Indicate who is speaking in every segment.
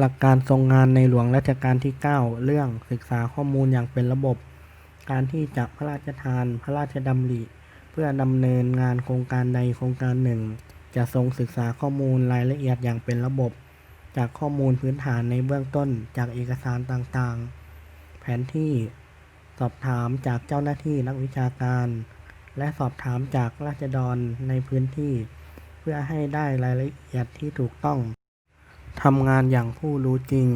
Speaker 1: หลักการทรงงานในหลวงรัชกาลที่ 9 เรื่องศึกษาข้อมูลอย่างเป็นระบบ การที่จะพระราชทานพระราชดำริ เพื่อดำเนินงานโครงการใดโครงการหนึ่ง จะทรงศึกษาข้อมูลรายละเอียดอย่างเป็นระบบ จากข้อมูลพื้นฐานในเบื้องต้นจากเอกสารต่างๆ แผนที่สอบถามจากเจ้าหน้าที่นักวิชาการ และสอบถามจากราษฎรในพื้นที่ เพื่อให้ได้รายละเอียดที่ถูกต้อง ทำงานอย่างผู้รู้จริง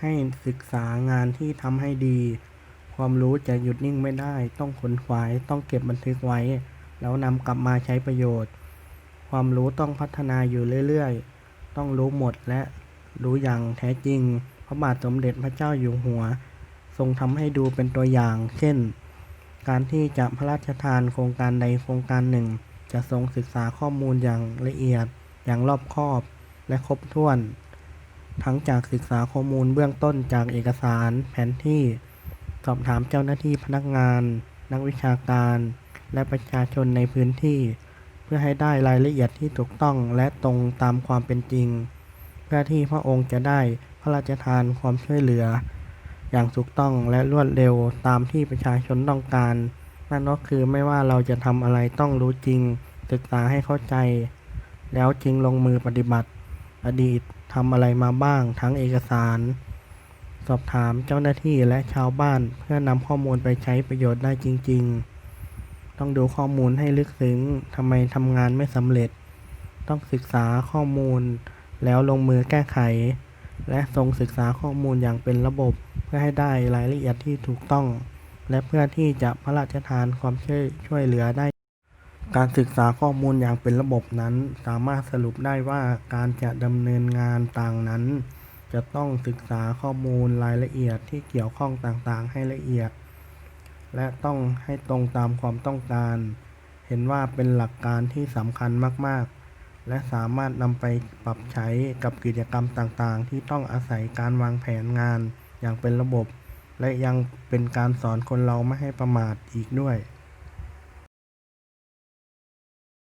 Speaker 1: ให้ศึกษางานที่ทำให้ดี ความรู้จะหยุดนิ่งไม่ได้ ต้องขนขวาย ต้องเก็บบันทึกไว้ แล้วนำกลับมาใช้ประโยชน์ ความรู้ต้องพัฒนาอยู่เรื่อยๆ ต้องรู้หมดและรู้อย่างแท้จริง พระบาทสมเด็จพระเจ้าอยู่หัว ทรงทำให้ดูเป็นตัวอย่าง เช่น การที่จะพระราชทานโครงการใดโครงการหนึ่ง จะทรงศึกษาข้อมูลอย่างละเอียด อย่างรอบคอบ และครบถ้วน ทั้งจากศึกษาข้อมูลเบื้องต้นจากเอกสาร แผนที่ สอบถามเจ้าหน้าที่พนักงาน นักวิชาการ และประชาชนในพื้นที่ เพื่อให้ได้รายละเอียดที่ถูกต้องและตรงตามความเป็นจริง เพื่อที่พระองค์จะได้พระราชทานความช่วยเหลือ อย่างถูกต้องและรวดเร็วตามที่ประชาชนต้องการ นั่นก็คือไม่ว่าเราจะทำอะไรต้องรู้จริง ศึกษาให้เข้าใจ แล้วจึงลงมือปฏิบัติ อดีต ทำอะไรมาบ้าง ทั้งเอกสาร สอบถามเจ้าหน้าที่และชาวบ้านเพื่อนำข้อมูลไปใช้ประโยชน์ได้จริง ๆ ต้องดูข้อมูลให้ลึกซึ้งทำไมทำงานไม่สำเร็จ ต้องศึกษาข้อมูล แล้วลงมือแก้ไข และทรงศึกษาข้อมูลอย่างเป็นระบบ เพื่อให้ได้รายละเอียดที่ถูกต้อง และเพื่อที่จะพระราชทานความช่วยช่วยเหลือได้ การศึกษาข้อมูลอย่างเป็นระบบนั้น สามารถสรุปได้ว่าการจะดำเนินงานต่างนั้น จะต้องศึกษาข้อมูลรายละเอียดที่เกี่ยวข้องต่างๆ ให้ละเอียด และต้องให้ตรงตามความต้องการ เห็นว่าเป็นหลักการที่สำคัญมากๆ และสามารถนำไปปรับใช้กับกิจกรรมต่างๆ ที่ต้องอาศัยการวางแผนงานอย่างเป็นระบบ และยังเป็นการสอนคนเราไม่ให้ประมาทอีกด้วย